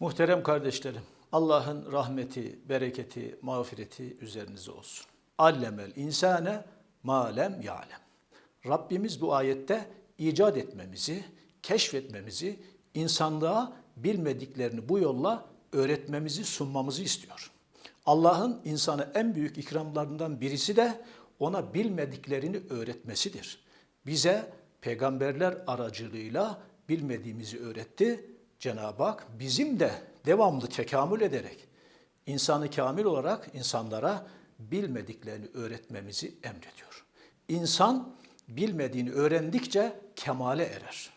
Muhterem kardeşlerim, Allah'ın rahmeti, bereketi, mağfireti üzerinize olsun. Allemel insane ma lem ya'lem. Rabbimiz bu ayette icat etmemizi, keşfetmemizi, insanlığa bilmediklerini bu yolla öğretmemizi, sunmamızı istiyor. Allah'ın insana en büyük ikramlarından birisi de ona bilmediklerini öğretmesidir. Bize peygamberler aracılığıyla bilmediğimizi öğretti. Cenab-ı Hak bizim de devamlı tekamül ederek insanı kamil olarak insanlara bilmediklerini öğretmemizi emrediyor. İnsan bilmediğini öğrendikçe kemale erer.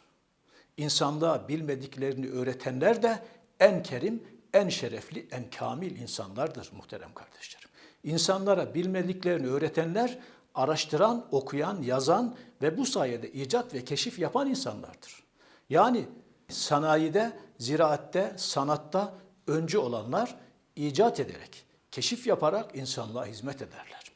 İnsanlığa bilmediklerini öğretenler de en kerim, en şerefli, en kamil insanlardır muhterem kardeşlerim. İnsanlara bilmediklerini öğretenler araştıran, okuyan, yazan ve bu sayede icat ve keşif yapan insanlardır. Yani sanayide, ziraatte, sanatta öncü olanlar icat ederek, keşif yaparak insanlığa hizmet ederler.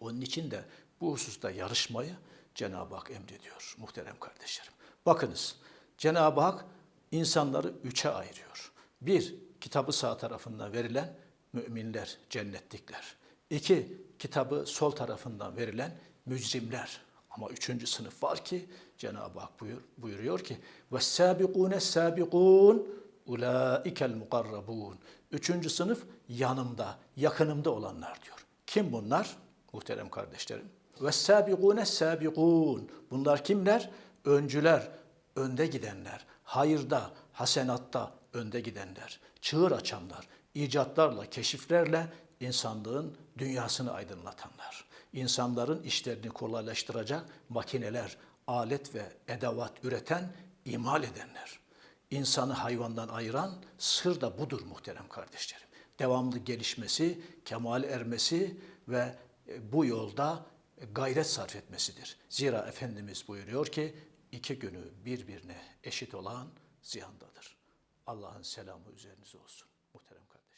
Onun için de bu hususta yarışmayı Cenab-ı Hak emrediyor muhterem kardeşlerim. Bakınız Cenab-ı Hak insanları üçe ayırıyor. Bir, kitabı sağ tarafından verilen müminler, cennetlikler. İki, kitabı sol tarafından verilen mücrimler. Ama üçüncü sınıf var ki Cenab-ı Hak buyur, buyuruyor ki وَالسَّابِقُونَ السَّابِقُونَ اُولَٰئِكَ الْمُقَرَّبُونَ Üçüncü sınıf yanımda, yakınımda olanlar diyor. Kim bunlar? Muhterem kardeşlerim. وَالسَّابِقُونَ السَّابِقُونَ Bunlar kimler? Öncüler, önde gidenler, hayırda, hasenatta önde gidenler, çığır açanlar, icatlarla, keşiflerle insanlığın dünyasını aydınlatanlar, insanların işlerini kolaylaştıracak makineler, alet ve edevat üreten, imal edenler. İnsanı hayvandan ayıran sır da budur muhterem kardeşlerim. Devamlı gelişmesi, kemal ermesi ve e, bu yolda gayret sarf etmesidir. Zira Efendimiz buyuruyor ki iki günü birbirine eşit olan ziyandadır. Allah'ın selamı üzerinize olsun muhterem kardeşlerim.